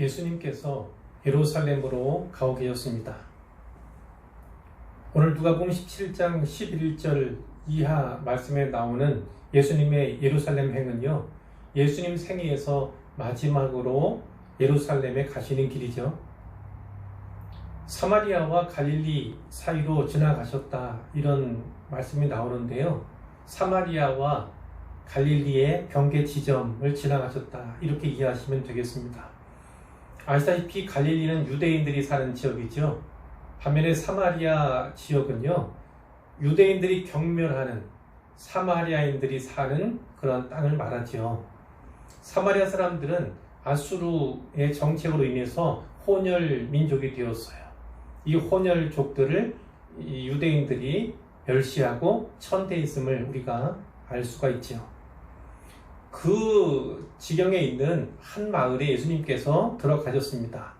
예수님께서 예루살렘으로 가고 계셨습니다. 오늘 누가복음 17장 11절 이하 말씀에 나오는 예수님의 예루살렘 행은요. 예수님 생애에서 마지막으로 예루살렘에 가시는 길이죠. 사마리아와 갈릴리 사이로 지나가셨다 이런 말씀이 나오는데요. 사마리아와 갈릴리의 경계 지점을 지나가셨다 이렇게 이해하시면 되겠습니다. 아시다시피 갈릴리는 유대인들이 사는 지역이죠. 반면에 사마리아 지역은요, 유대인들이 경멸하는 사마리아인들이 사는 그런 땅을 말하죠. 사마리아 사람들은 아수르의 정책으로 인해서 혼혈 민족이 되었어요. 이 혼혈족들을 이 유대인들이 멸시하고 천대했음을 우리가 알 수가 있죠. 그 지경에 있는 한 마을에 예수님께서 들어가셨습니다.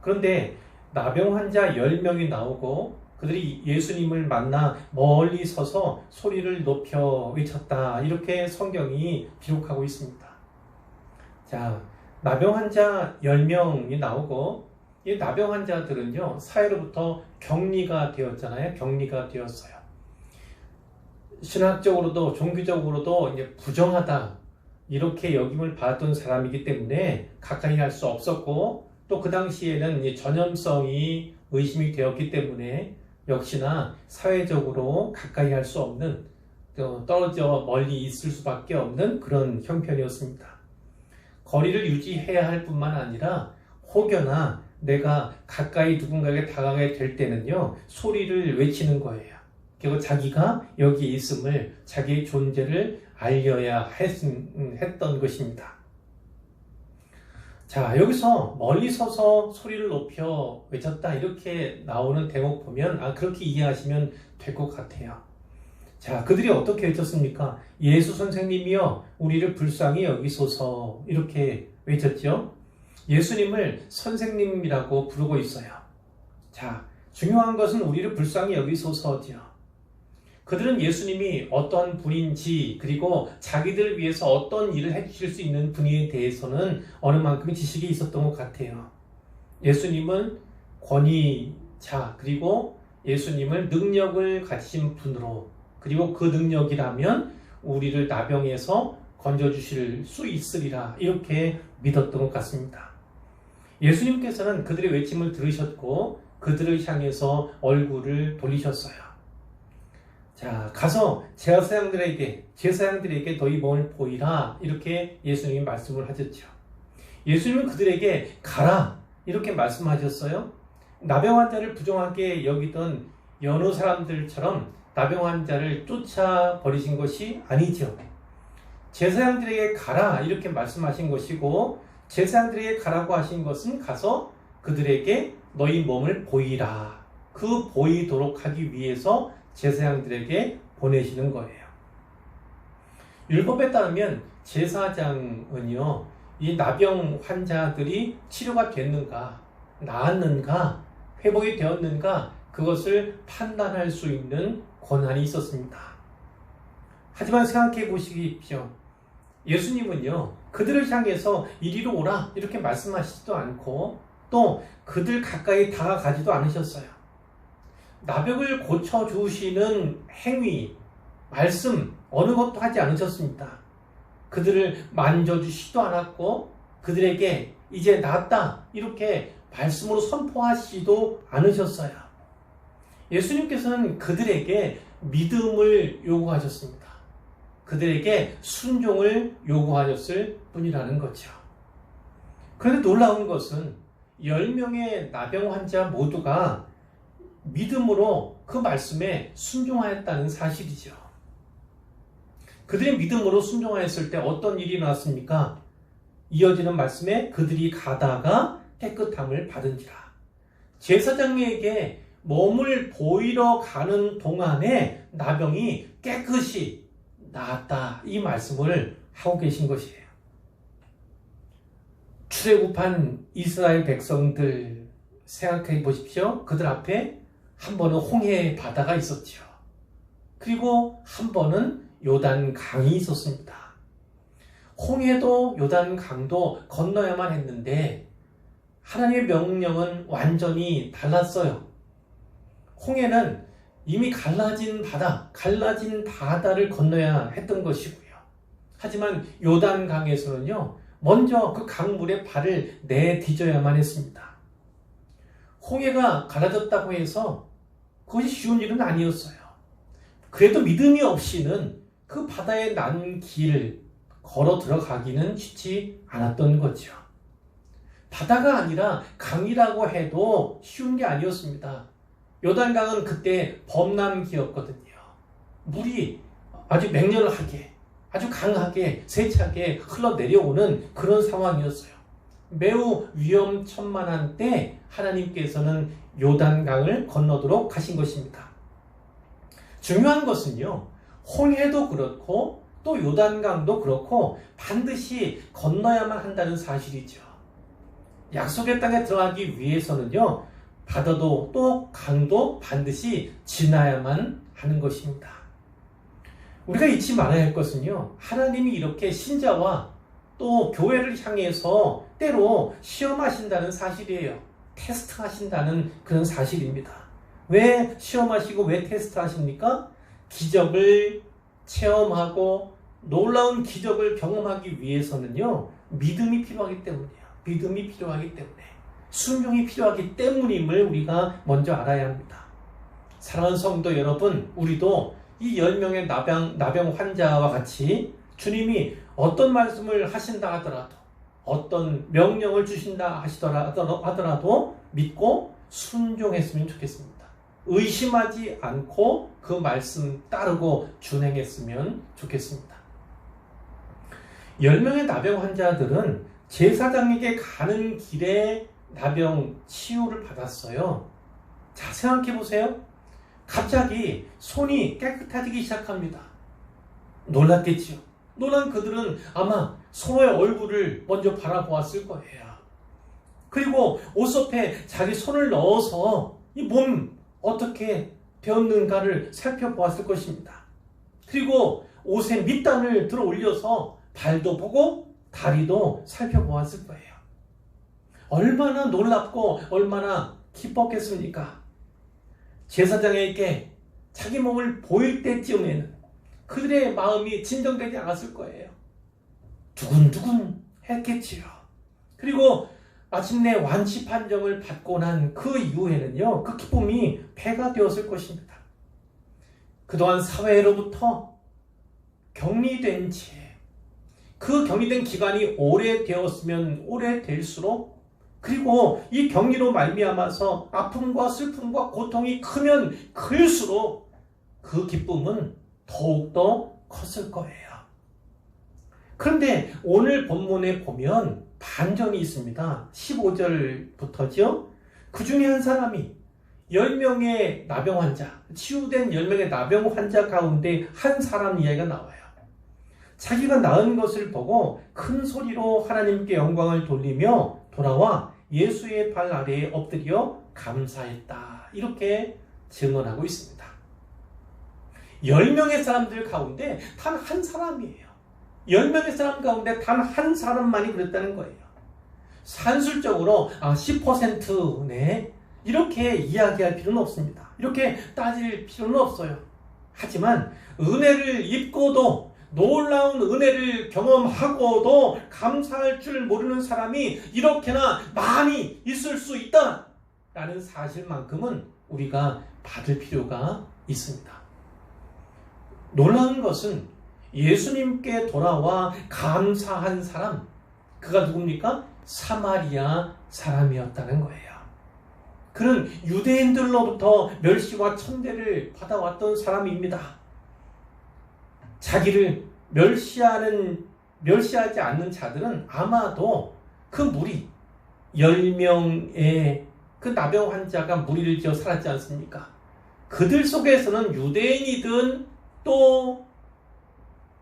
그런데 나병 환자 10명이 나오고 그들이 예수님을 만나 멀리 서서 소리를 높여 외쳤다. 이렇게 성경이 기록하고 있습니다. 자, 나병 환자 10명이 나오고 이 나병 환자들은요, 사회로부터 격리가 되었잖아요. 격리가 되었어요. 신학적으로도 종교적으로도 이제 부정하다. 이렇게 여김을 받았던 사람이기 때문에 가까이 할수 없었고 또 그 당시에는 전염성이 의심이 되었기 때문에 역시나 사회적으로 가까이 할 수 없는 떨어져 멀리 있을 수밖에 없는 그런 형편이었습니다. 거리를 유지해야 할 뿐만 아니라 혹여나 내가 가까이 누군가에게 다가가게 될 때는요 소리를 외치는 거예요. 그리고 자기가 여기 있음을 자기의 존재를 알려야 했, 했던 것입니다. 자, 여기서 멀리 서서 소리를 높여 외쳤다. 이렇게 나오는 대목 보면, 아, 그렇게 이해하시면 될 것 같아요. 자, 그들이 어떻게 외쳤습니까? 예수 선생님이여, 우리를 불쌍히 여기소서. 이렇게 외쳤죠. 예수님을 선생님이라고 부르고 있어요. 자, 중요한 것은 우리를 불쌍히 여기소서지요. 그들은 예수님이 어떤 분인지 그리고 자기들을 위해서 어떤 일을 해주실 수 있는 분에 대해서는 어느 만큼의 지식이 있었던 것 같아요. 예수님은 권위자 그리고 예수님을 능력을 가지신 분으로 그리고 그 능력이라면 우리를 나병에서 건져주실 수 있으리라 이렇게 믿었던 것 같습니다. 예수님께서는 그들의 외침을 들으셨고 그들을 향해서 얼굴을 돌리셨어요. 자, 가서 제사장들에게, 제사장들에게 너희 몸을 보이라. 이렇게 예수님이 말씀을 하셨죠. 예수님은 그들에게 가라. 이렇게 말씀하셨어요. 나병 환자를 부정하게 여기던 여느 사람들처럼 나병 환자를 쫓아 버리신 것이 아니죠. 제사장들에게 가라. 이렇게 말씀하신 것이고, 제사장들에게 가라고 하신 것은 가서 그들에게 너희 몸을 보이라. 그 보이도록 하기 위해서 제사장들에게 보내시는 거예요. 율법에 따르면 제사장은요, 이 나병 환자들이 치료가 됐는가, 나았는가, 회복이 되었는가, 그것을 판단할 수 있는 권한이 있었습니다. 하지만 생각해 보시십시오. 예수님은요, 그들을 향해서 이리로 오라, 이렇게 말씀하시지도 않고, 또 그들 가까이 다가가지도 않으셨어요. 나병을 고쳐주시는 행위, 말씀, 어느 것도 하지 않으셨습니다. 그들을 만져주시도 않았고, 그들에게 이제 낫다, 이렇게 말씀으로 선포하시도 않으셨어요. 예수님께서는 그들에게 믿음을 요구하셨습니다. 그들에게 순종을 요구하셨을 뿐이라는 거죠. 그런데 놀라운 것은 10명의 나병 환자 모두가 믿음으로 그 말씀에 순종하였다는 사실이죠. 그들의 믿음으로 순종하였을 때 어떤 일이 나왔습니까? 이어지는 말씀에 그들이 가다가 깨끗함을 받은지라. 제사장에게 몸을 보이러 가는 동안에 나병이 깨끗이 나았다. 이 말씀을 하고 계신 것이에요. 출애굽한 이스라엘 백성들 생각해 보십시오. 그들 앞에 한 번은 홍해 바다가 있었죠. 그리고 한 번은 요단 강이 있었습니다. 홍해도 요단 강도 건너야만 했는데 하나님의 명령은 완전히 달랐어요. 홍해는 이미 갈라진 바다, 갈라진 바다를 건너야 했던 것이고요. 하지만 요단 강에서는요, 먼저 그 강물에 발을 내디뎌야만 했습니다. 홍해가 갈라졌다고 해서 그것이 쉬운 일은 아니었어요. 그래도 믿음이 없이는 그 바다에 난 길을 걸어 들어가기는 쉽지 않았던 거죠. 바다가 아니라 강이라고 해도 쉬운 게 아니었습니다. 요단강은 그때 범람기였거든요. 물이 아주 맹렬하게, 아주 강하게, 세차게 흘러내려오는 그런 상황이었어요. 매우 위험천만한 때 하나님께서는 요단강을 건너도록 하신 것입니다. 중요한 것은요, 홍해도 그렇고 또 요단강도 그렇고 반드시 건너야만 한다는 사실이죠. 약속의 땅에 들어가기 위해서는요, 바다도 또 강도 반드시 지나야만 하는 것입니다. 우리가 잊지 말아야 할 것은요, 하나님이 이렇게 신자와 또 교회를 향해서 때로 시험하신다는 사실이에요. 테스트 하신다는 그런 사실입니다. 왜 시험하시고 왜 테스트 하십니까? 기적을 체험하고 놀라운 기적을 경험하기 위해서는요, 믿음이 필요하기 때문이에요. 믿음이 필요하기 때문에. 순종이 필요하기 때문임을 우리가 먼저 알아야 합니다. 사랑하는 성도 여러분, 우리도 이 10명의 나병, 나병 환자와 같이 주님이 어떤 말씀을 하신다 하더라도 어떤 명령을 주신다 하시더라도 믿고 순종했으면 좋겠습니다. 의심하지 않고 그 말씀 따르고 준행했으면 좋겠습니다. 10명의 나병 환자들은 제사장에게 가는 길에 나병 치유를 받았어요. 자, 생각해 보세요. 갑자기 손이 깨끗해지기 시작합니다. 놀랐겠지요. 놀란 그들은 아마 손의 얼굴을 먼저 바라보았을 거예요. 그리고 옷속에 자기 손을 넣어서 이 몸 어떻게 되었는가를 살펴보았을 것입니다. 그리고 옷에 밑단을 들어 올려서 발도 보고 다리도 살펴보았을 거예요. 얼마나 놀랍고 얼마나 기뻤겠습니까? 제사장에게 자기 몸을 보일 때쯤에는 그들의 마음이 진정되지 않았을 거예요. 두근두근 했겠지요. 그리고 마침내 완치 판정을 받고 난 그 이후에는요, 그 기쁨이 배가 되었을 것입니다. 그동안 사회로부터 격리된 채, 그 격리된 기간이 오래되었으면 오래될수록 그리고 이 격리로 말미암아서 아픔과 슬픔과 고통이 크면 클수록 그 기쁨은 더욱더 컸을 거예요. 그런데 오늘 본문에 보면 반전이 있습니다. 15절부터죠. 그 중에 한 사람이 10명의 나병 환자, 치유된 10명의 나병 환자 가운데 한 사람 이야기가 나와요. 자기가 나은 것을 보고 큰 소리로 하나님께 영광을 돌리며 돌아와 예수의 발 아래에 엎드려 감사했다. 이렇게 증언하고 있습니다. 10명의 사람들 가운데 단 한 사람이에요. 10명의 사람 가운데 단 한 사람만이 그랬다는 거예요. 산술적으로 아, 10%네. 이렇게 이야기할 필요는 없습니다. 이렇게 따질 필요는 없어요. 하지만 은혜를 입고도 놀라운 은혜를 경험하고도 감사할 줄 모르는 사람이 이렇게나 많이 있을 수 있다. 라는 사실만큼은 우리가 받을 필요가 있습니다. 놀라운 것은 예수님께 돌아와 감사한 사람, 그가 누굽니까? 사마리아 사람이었다는 거예요. 그는 유대인들로부터 멸시와 천대를 받아왔던 사람입니다. 자기를 멸시하는 멸시하지 않는 자들은 아마도 그 무리 10명의 그 나병 환자가 무리를 지어 살았지 않습니까? 그들 속에서는 유대인이든 또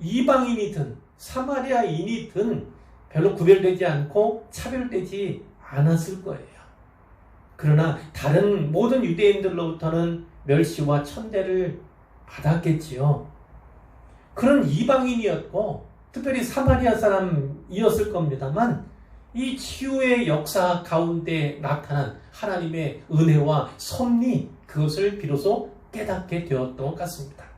이방인이든 사마리아인이든 별로 구별되지 않고 차별되지 않았을 거예요. 그러나 다른 모든 유대인들로부터는 멸시와 천대를 받았겠지요. 그런 이방인이었고 특별히 사마리아 사람이었을 겁니다만 이 치유의 역사 가운데 나타난 하나님의 은혜와 섭리 그것을 비로소 깨닫게 되었던 것 같습니다.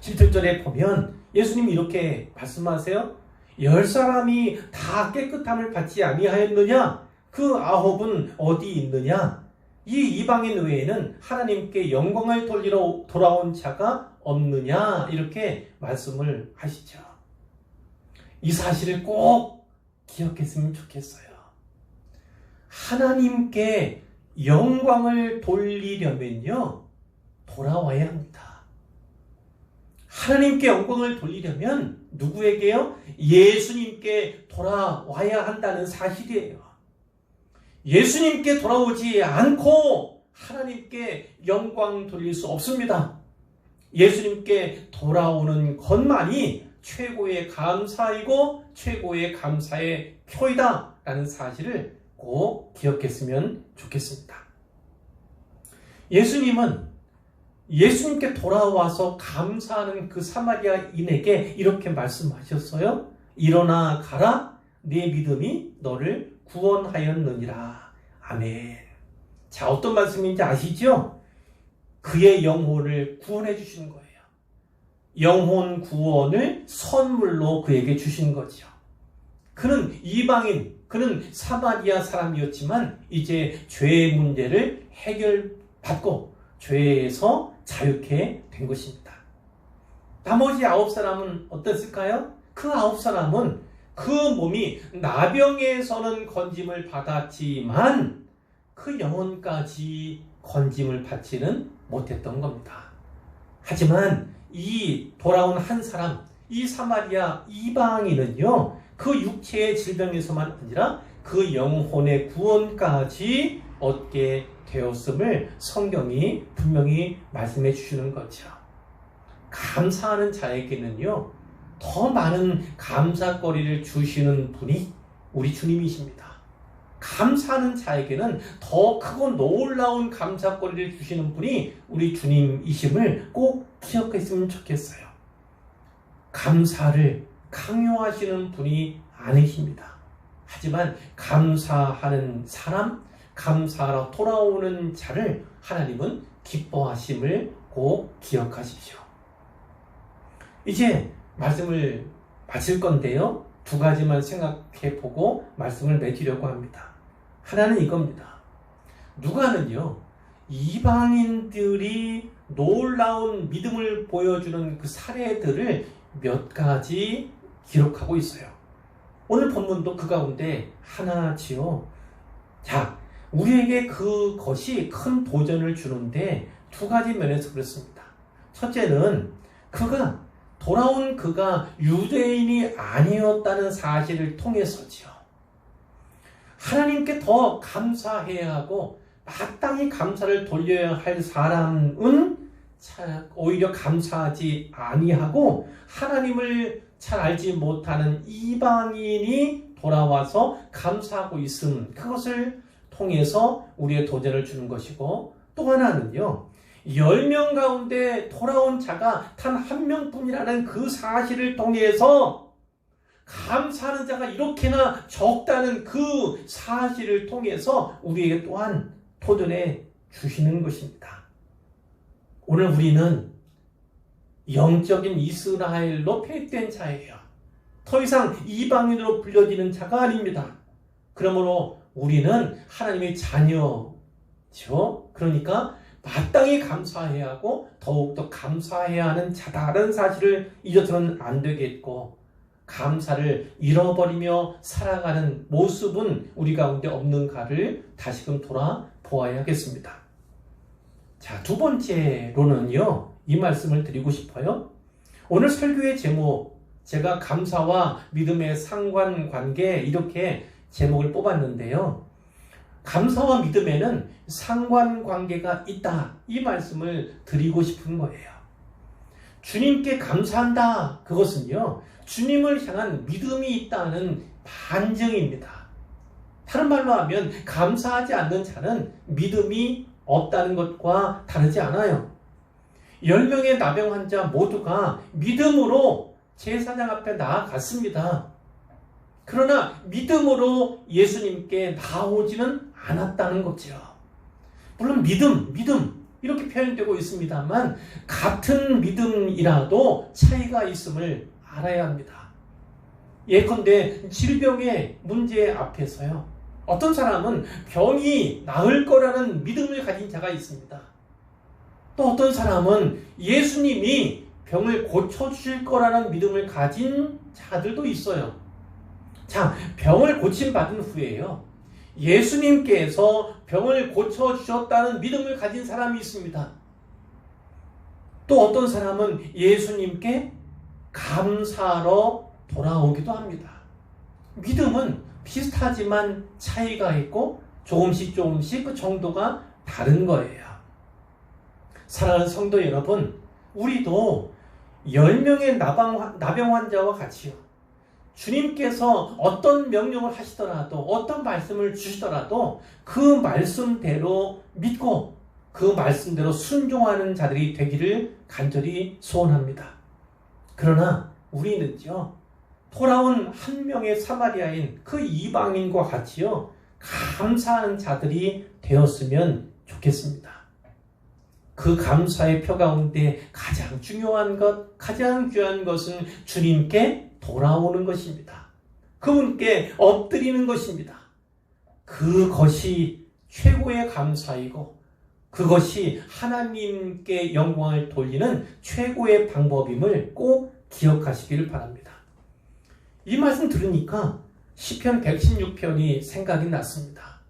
17절에 보면 예수님이 이렇게 말씀하세요. 열 사람이 다 깨끗함을 받지 아니하였느냐? 그 아홉은 어디 있느냐? 이 이방인 외에는 하나님께 영광을 돌리러 돌아온 자가 없느냐? 이렇게 말씀을 하시죠. 이 사실을 꼭 기억했으면 좋겠어요. 하나님께 영광을 돌리려면요, 돌아와야 합니다. 하나님께 영광을 돌리려면 누구에게요? 예수님께 돌아와야 한다는 사실이에요. 예수님께 돌아오지 않고 하나님께 영광 돌릴 수 없습니다. 예수님께 돌아오는 것만이 최고의 감사이고 최고의 감사의 표이다 라는 사실을 꼭 기억했으면 좋겠습니다. 예수님은 예수님께 돌아와서 감사하는 그 사마리아인에게 이렇게 말씀하셨어요. 일어나 가라. 내 믿음이 너를 구원하였느니라. 아멘. 자, 어떤 말씀인지 아시죠? 그의 영혼을 구원해 주신 거예요. 영혼 구원을 선물로 그에게 주신 거죠. 그는 이방인, 그는 사마리아 사람이었지만 이제 죄의 문제를 해결받고 죄에서 자유케 된 것입니다. 나머지 아홉 사람은 어땠을까요? 그 아홉 사람은 그 몸이 나병에서는 건짐을 받았지만 그 영혼까지 건짐을 받지는 못했던 겁니다. 하지만 이 돌아온 한 사람, 이 사마리아 이방인은요, 그 육체의 질병에서만 아니라 그 영혼의 구원까지 얻게 되었음을 성경이 분명히 말씀해 주시는 거죠. 감사하는 자에게는요, 더 많은 감사거리를 주시는 분이 우리 주님이십니다. 감사하는 자에게는 더 크고 놀라운 감사거리를 주시는 분이 우리 주님이심을 꼭 기억했으면 좋겠어요. 감사를 강요하시는 분이 아니십니다. 하지만 감사하는 사람, 감사하러 돌아오는 자를 하나님은 기뻐하심을 꼭 기억하십시오. 이제 말씀을 마칠 건데요. 두 가지만 생각해 보고 말씀을 맺으려고 합니다. 하나는 이겁니다. 누가는요, 이방인들이 놀라운 믿음을 보여주는 그 사례들을 몇 가지 기록하고 있어요. 오늘 본문도 그 가운데 하나지요. 자, 우리에게 그것이 큰 도전을 주는데 두 가지 면에서 그렇습니다. 첫째는 그가 돌아온 그가 유대인이 아니었다는 사실을 통해서지요. 하나님께 더 감사해야 하고 마땅히 감사를 돌려야 할 사람은 오히려 감사하지 아니하고 하나님을 잘 알지 못하는 이방인이 돌아와서 감사하고 있음 그것을 통해서 우리의 도전을 주는 것이고 또 하나는요. 10명 가운데 돌아온 자가 단 한 명뿐이라는 그 사실을 통해서 감사하는 자가 이렇게나 적다는 그 사실을 통해서 우리에게 또한 도전해 주시는 것입니다. 오늘 우리는 영적인 이스라엘로 폐된 자예요. 더 이상 이방인으로 불려지는 자가 아닙니다. 그러므로 우리는 하나님의 자녀죠. 그러니까 마땅히 감사해야 하고 더욱더 감사해야 하는 자다라는 사실을 잊어서는 안 되겠고 감사를 잃어버리며 살아가는 모습은 우리 가운데 없는가를 다시금 돌아보아야 겠습니다. 자, 두 번째로는요, 이 말씀을 드리고 싶어요. 오늘 설교의 제목, 제가 감사와 믿음의 상관관계 이렇게 제목을 뽑았는데요. 감사와 믿음에는 상관관계가 있다. 이 말씀을 드리고 싶은 거예요. 주님께 감사한다. 그것은요, 주님을 향한 믿음이 있다는 반증입니다. 다른 말로 하면, 감사하지 않는 자는 믿음이 없다는 것과 다르지 않아요. 10명의 나병 환자 모두가 믿음으로 제사장 앞에 나아갔습니다. 그러나 믿음으로 예수님께 나오지는 않았다는 거죠. 물론 믿음, 믿음 이렇게 표현되고 있습니다만 같은 믿음이라도 차이가 있음을 알아야 합니다. 예컨대 질병의 문제 앞에서요. 어떤 사람은 병이 나을 거라는 믿음을 가진 자가 있습니다. 또 어떤 사람은 예수님이 병을 고쳐주실 거라는 믿음을 가진 자들도 있어요. 자, 병을 고침받은 후에요. 예수님께서 병을 고쳐주셨다는 믿음을 가진 사람이 있습니다. 또 어떤 사람은 예수님께 감사로 돌아오기도 합니다. 믿음은 비슷하지만 차이가 있고 조금씩 조금씩 그 정도가 다른 거예요. 사랑하는 성도 여러분, 우리도 10명의 나방, 나병 환자와 같이요. 주님께서 어떤 명령을 하시더라도, 어떤 말씀을 주시더라도 그 말씀대로 믿고 그 말씀대로 순종하는 자들이 되기를 간절히 소원합니다. 그러나 우리는요, 돌아온 한 명의 사마리아인 그 이방인과 같이요, 감사하는 자들이 되었으면 좋겠습니다. 그 감사의 표 가운데 가장 중요한 것, 가장 귀한 것은 주님께 돌아오는 것입니다. 그분께 엎드리는 것입니다. 그것이 최고의 감사이고 그것이 하나님께 영광을 돌리는 최고의 방법임을 꼭 기억하시기를 바랍니다. 이 말씀 들으니까 시편 116편이 생각이 났습니다.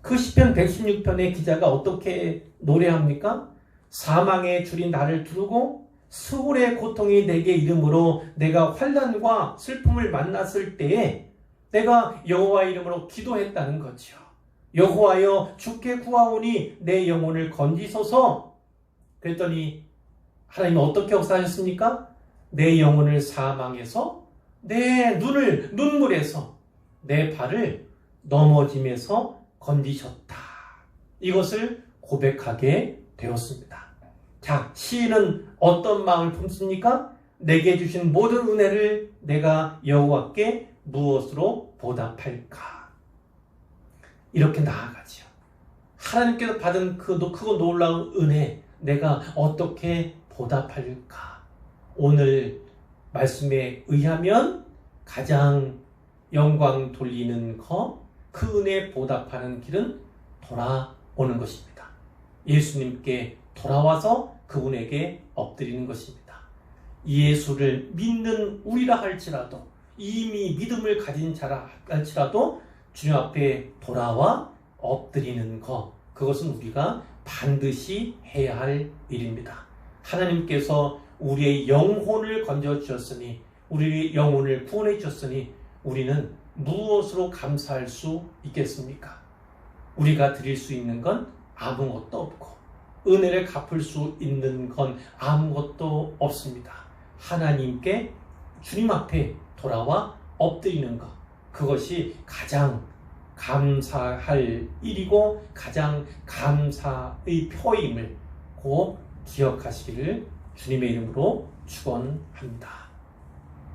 그 시편 116편의 기자가 어떻게 노래합니까? 사망의 줄이 나를 두르고 수울의 고통이 내게 이름으로 내가 환란과 슬픔을 만났을 때에 내가 여호와 이름으로 기도했다는 거죠. 여호와여 주께 구하오니 내 영혼을 건지소서. 그랬더니 하나님은 어떻게 역사하셨습니까? 내 영혼을 사망해서 내 눈을 눈물에서 내 발을 넘어짐에서 건지셨다. 이것을 고백하게 되었습니다. 자, 시인은 어떤 마음을 품습니까? 내게 주신 모든 은혜를 내가 여호와께 무엇으로 보답할까? 이렇게 나아가지요. 하나님께서 받은 그 크고 놀라운 은혜 내가 어떻게 보답할까? 오늘 말씀에 의하면 가장 영광 돌리는 거, 그 은혜 보답하는 길은 돌아오는 것입니다. 예수님께 돌아와서 그분에게 엎드리는 것입니다. 예수를 믿는 우리라 할지라도 이미 믿음을 가진 자라 할지라도 주님 앞에 돌아와 엎드리는 것 그것은 우리가 반드시 해야 할 일입니다. 하나님께서 우리의 영혼을 건져 주셨으니 우리의 영혼을 구원해 주셨으니 우리는 무엇으로 감사할 수 있겠습니까? 우리가 드릴 수 있는 건 아무것도 없고 은혜를 갚을 수 있는 건 아무것도 없습니다. 하나님께 주님 앞에 돌아와 엎드리는 것. 그것이 가장 감사할 일이고 가장 감사의 표임을 꼭 기억하시기를 주님의 이름으로 축원합니다.